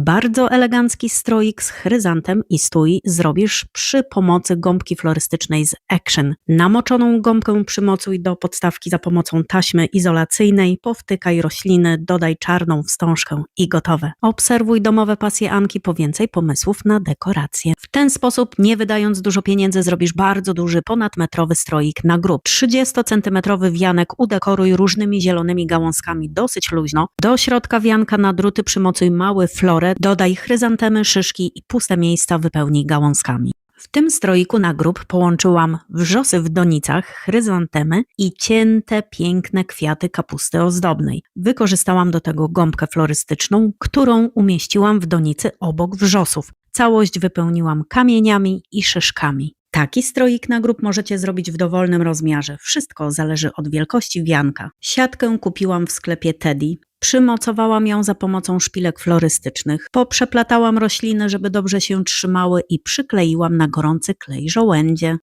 Bardzo elegancki stroik z chryzantem i stój zrobisz przy pomocy gąbki florystycznej z Action. Namoczoną gąbkę przymocuj do podstawki za pomocą taśmy izolacyjnej, powtykaj rośliny, dodaj czarną wstążkę i gotowe. Obserwuj domowe pasje Anki po więcej pomysłów na dekoracje. W ten sposób, nie wydając dużo pieniędzy, zrobisz bardzo duży, ponadmetrowy stroik na grób. 30-centymetrowy wianek udekoruj różnymi zielonymi gałązkami dosyć luźno. Do środka wianka na druty przymocuj mały florę, dodaj chryzantemy, szyszki i puste miejsca wypełnij gałązkami. W tym stroiku na grób połączyłam wrzosy w donicach, chryzantemy i cięte, piękne kwiaty kapusty ozdobnej. Wykorzystałam do tego gąbkę florystyczną, którą umieściłam w donicy obok wrzosów. Całość wypełniłam kamieniami i szyszkami. Taki stroik na grób możecie zrobić w dowolnym rozmiarze. Wszystko zależy od wielkości wianka. Siatkę kupiłam w sklepie Teddy. Przymocowałam ją za pomocą szpilek florystycznych. Poprzeplatałam rośliny, żeby dobrze się trzymały i przykleiłam na gorący klej żołędzie.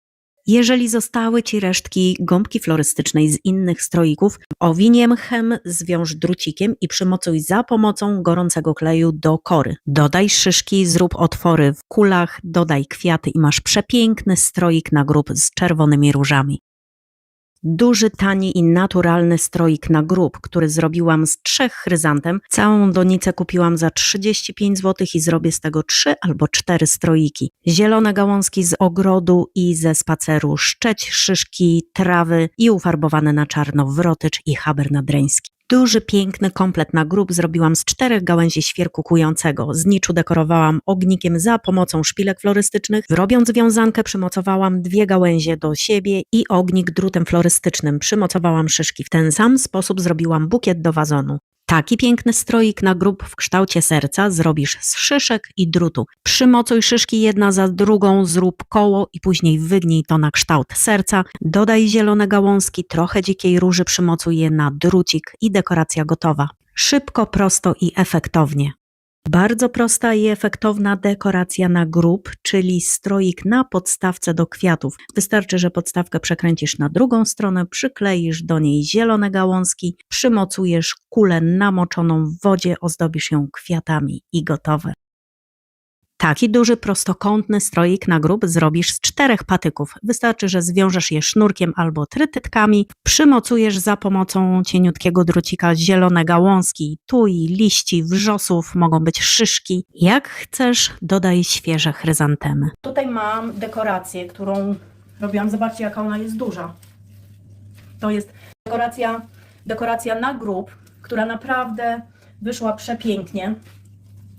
Jeżeli zostały Ci resztki gąbki florystycznej z innych stroików, owinie mchem, zwiąż drucikiem i przymocuj za pomocą gorącego kleju do kory. Dodaj szyszki, zrób otwory w kulach, dodaj kwiaty i masz przepiękny stroik na grób z czerwonymi różami. Duży, tani i naturalny stroik na grób, który zrobiłam z trzech chryzantem. Całą donicę kupiłam za 35 zł i zrobię z tego trzy albo cztery stroiki. Zielone gałązki z ogrodu i ze spaceru, szczeć, szyszki, trawy i ufarbowane na czarno wrotycz i haber nadreński. Duży, piękny komplet na grób zrobiłam z czterech gałęzi świerku kującego. Z niczu dekorowałam ognikiem za pomocą szpilek florystycznych. Robiąc wiązankę przymocowałam dwie gałęzie do siebie i ognik drutem florystycznym. Przymocowałam szyszki. W ten sam sposób zrobiłam bukiet do wazonu. Taki piękny stroik na grób w kształcie serca zrobisz z szyszek i drutu. Przymocuj szyszki jedna za drugą, zrób koło i później wygnij to na kształt serca. Dodaj zielone gałązki, trochę dzikiej róży, przymocuj je na drucik i dekoracja gotowa. Szybko, prosto i efektownie. Bardzo prosta i efektowna dekoracja na grób, czyli stroik na podstawce do kwiatów. Wystarczy, że podstawkę przekręcisz na drugą stronę, przykleisz do niej zielone gałązki, przymocujesz kulę namoczoną w wodzie, ozdobisz ją kwiatami i gotowe. Taki duży, prostokątny stroik na grób zrobisz z czterech patyków. Wystarczy, że zwiążesz je sznurkiem albo trytytkami, przymocujesz za pomocą cieniutkiego drucika zielone gałązki, tuj, liści, wrzosów, mogą być szyszki. Jak chcesz, dodaj świeże chryzantemy. Tutaj mam dekorację, którą robiłam. Zobaczcie, jaka ona jest duża. To jest dekoracja, dekoracja na grób, która naprawdę wyszła przepięknie.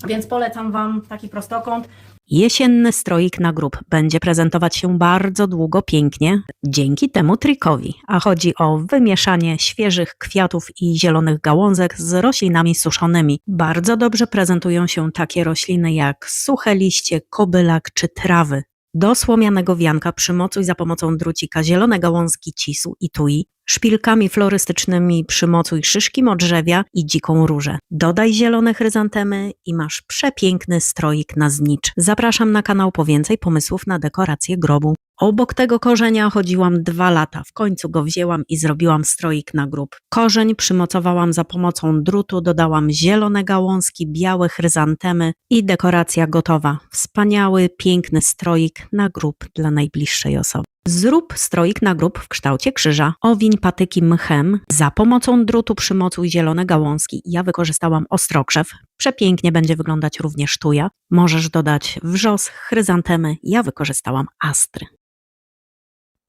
Więc polecam Wam taki prostokąt. Jesienny stroik na grób będzie prezentować się bardzo długo pięknie dzięki temu trikowi, a chodzi o wymieszanie świeżych kwiatów i zielonych gałązek z roślinami suszonymi. Bardzo dobrze prezentują się takie rośliny jak suche liście, kobylak czy trawy. Do słomianego wianka przymocuj za pomocą drucika zielone gałązki cisu i tui, szpilkami florystycznymi przymocuj szyszki modrzewia i dziką różę. Dodaj zielone chryzantemy i masz przepiękny stroik na znicz. Zapraszam na kanał po więcej pomysłów na dekorację grobu. Obok tego korzenia chodziłam dwa lata. W końcu go wzięłam i zrobiłam stroik na grób. Korzeń przymocowałam za pomocą drutu, dodałam zielone gałązki, białe chryzantemy i dekoracja gotowa. Wspaniały, piękny stroik na grób dla najbliższej osoby. Zrób stroik na grób w kształcie krzyża. Owiń patyki mchem. Za pomocą drutu przymocuj zielone gałązki. Ja wykorzystałam ostrokrzew. Przepięknie będzie wyglądać również tuja. Możesz dodać wrzos, chryzantemy. Ja wykorzystałam astry.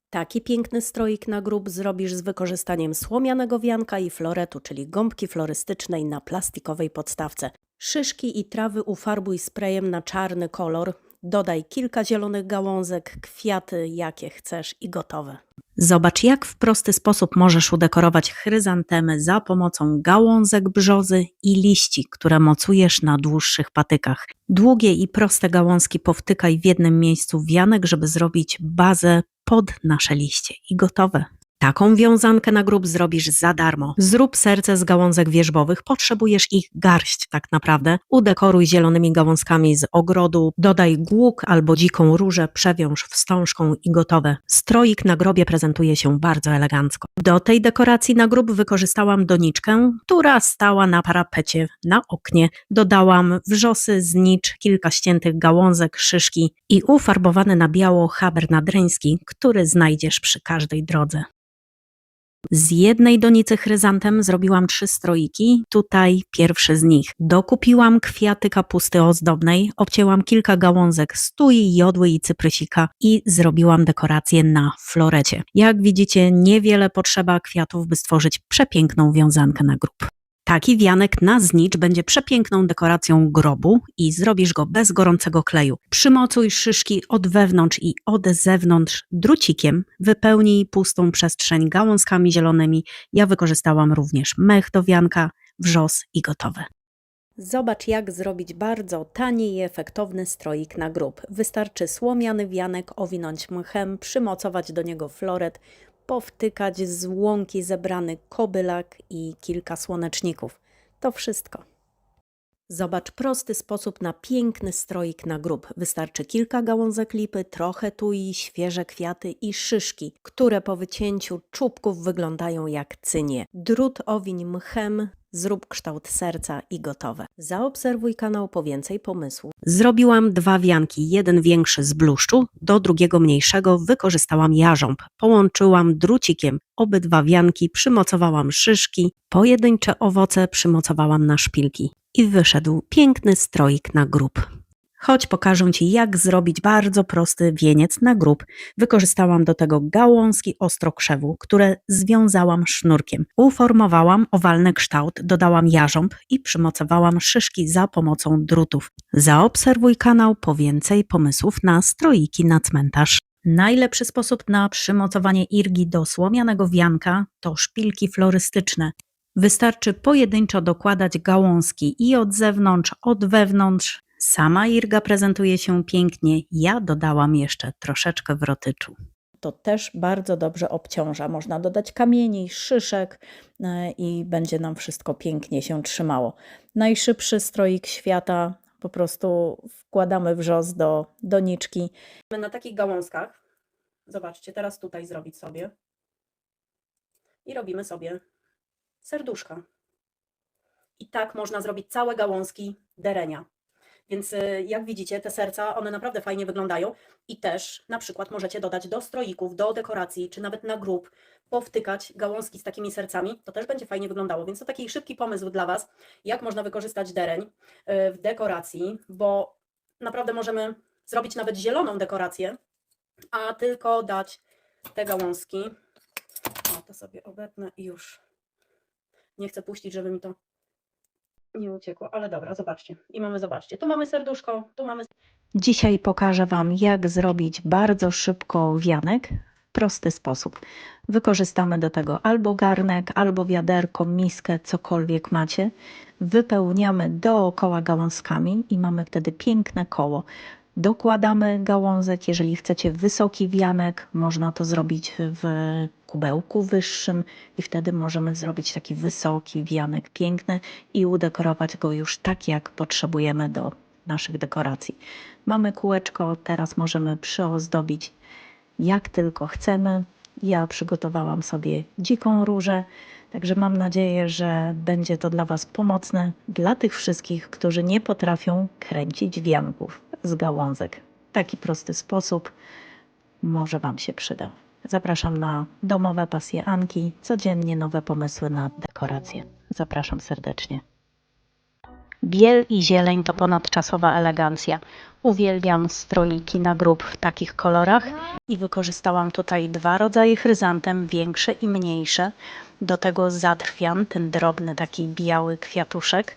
Taki piękny stroik na grób zrobisz z wykorzystaniem słomianego wianka i floretu, czyli gąbki florystycznej na plastikowej podstawce. Szyszki i trawy ufarbuj sprayem na czarny kolor. Dodaj kilka zielonych gałązek, kwiaty jakie chcesz i gotowe. Zobacz, jak w prosty sposób możesz udekorować chryzantemy za pomocą gałązek brzozy i liści, które mocujesz na dłuższych patykach. Długie i proste gałązki powtykaj w jednym miejscu wianek, żeby zrobić bazę pod nasze liście i gotowe. Taką wiązankę na grób zrobisz za darmo. Zrób serce z gałązek wierzbowych, potrzebujesz ich garść tak naprawdę. Udekoruj zielonymi gałązkami z ogrodu, dodaj głuk albo dziką różę, przewiąż wstążką i gotowe. Stroik na grobie prezentuje się bardzo elegancko. Do tej dekoracji na grób wykorzystałam doniczkę, która stała na parapecie na oknie. Dodałam wrzosy, znicz, kilka ściętych gałązek, szyszki i ufarbowany na biało haber nadreński, który znajdziesz przy każdej drodze. Z jednej donicy chryzantem zrobiłam trzy stroiki, tutaj pierwszy z nich. Dokupiłam kwiaty kapusty ozdobnej, obcięłam kilka gałązek stui, jodły i cyprysika i zrobiłam dekorację na florecie. Jak widzicie, niewiele potrzeba kwiatów, by stworzyć przepiękną wiązankę na grób. Taki wianek na znicz będzie przepiękną dekoracją grobu i zrobisz go bez gorącego kleju. Przymocuj szyszki od wewnątrz i od zewnątrz drucikiem. Wypełnij pustą przestrzeń gałązkami zielonymi. Ja wykorzystałam również mech do wianka, wrzos i gotowe. Zobacz, jak zrobić bardzo tani i efektowny stroik na grób. Wystarczy słomiany wianek owinąć mchem, przymocować do niego floret, powtykać z łąki zebrany kobylak i kilka słoneczników. To wszystko. Zobacz prosty sposób na piękny stroik na grób. Wystarczy kilka gałązek lipy, trochę tui, świeże kwiaty i szyszki, które po wycięciu czubków wyglądają jak cynie. Drut owiń mchem, zrób kształt serca i gotowe. Zaobserwuj kanał po więcej pomysłów. Zrobiłam dwa wianki, jeden większy z bluszczu, do drugiego mniejszego wykorzystałam jarząb. Połączyłam drucikiem obydwa wianki, przymocowałam szyszki, pojedyncze owoce przymocowałam na szpilki i wyszedł piękny stroik na grób. Chodź pokażę Ci, jak zrobić bardzo prosty wieniec na grób. Wykorzystałam do tego gałązki ostrokrzewu, które związałam sznurkiem. Uformowałam owalny kształt, dodałam jarząb i przymocowałam szyszki za pomocą drutów. Zaobserwuj kanał po więcej pomysłów na stroiki na cmentarz. Najlepszy sposób na przymocowanie irgi do słomianego wianka to szpilki florystyczne. Wystarczy pojedynczo dokładać gałązki i od zewnątrz, od wewnątrz. Sama irga prezentuje się pięknie. Ja dodałam jeszcze troszeczkę wrotyczu. To też bardzo dobrze obciąża. Można dodać kamieni, szyszek e, i będzie nam wszystko pięknie się trzymało. Najszybszy stroik świata. Po prostu wkładamy wrzos do doniczki. Na takich gałązkach, zobaczcie, teraz tutaj zrobić sobie. I robimy sobie serduszka. I tak można zrobić całe gałązki derenia. Więc y, jak widzicie, te serca, one naprawdę fajnie wyglądają i też na przykład możecie dodać do stroików, do dekoracji, czy nawet na grób, powtykać gałązki z takimi sercami, to też będzie fajnie wyglądało. Więc to taki szybki pomysł dla Was, jak można wykorzystać dereń y, w dekoracji, bo naprawdę możemy zrobić nawet zieloną dekorację, a tylko dać te gałązki. O, to sobie obetnę i już nie chcę puścić, żeby mi to nie uciekło, ale dobra, zobaczcie. I mamy, zobaczcie, tu mamy serduszko, tu mamy... Dzisiaj pokażę Wam, jak zrobić bardzo szybko wianek w prosty sposób. Wykorzystamy do tego albo garnek, albo wiaderko, miskę, cokolwiek macie. Wypełniamy dookoła gałązkami i mamy wtedy piękne koło. Dokładamy gałązek, jeżeli chcecie wysoki wianek, można to zrobić w kubełku wyższym i wtedy możemy zrobić taki wysoki wianek piękny i udekorować go już tak, jak potrzebujemy do naszych dekoracji. Mamy kółeczko, teraz możemy przyozdobić jak tylko chcemy. Ja przygotowałam sobie dziką różę, także mam nadzieję, że będzie to dla Was pomocne, dla tych wszystkich, którzy nie potrafią kręcić wianków z gałązek. Taki prosty sposób może Wam się przyda. Zapraszam na domowe pasje Anki, codziennie nowe pomysły na dekoracje. Zapraszam serdecznie. Biel i zieleń to ponadczasowa elegancja. Uwielbiam stroiki na grób w takich kolorach i wykorzystałam tutaj dwa rodzaje chryzantem, większe i mniejsze. Do tego zatrwian, ten drobny taki biały kwiatuszek,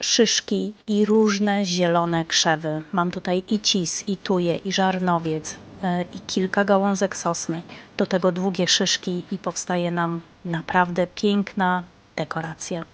szyszki i różne zielone krzewy. Mam tutaj i cis, i tuje, i żarnowiec, e, i kilka gałązek sosny. Do tego długie szyszki i powstaje nam naprawdę piękna dekoracja.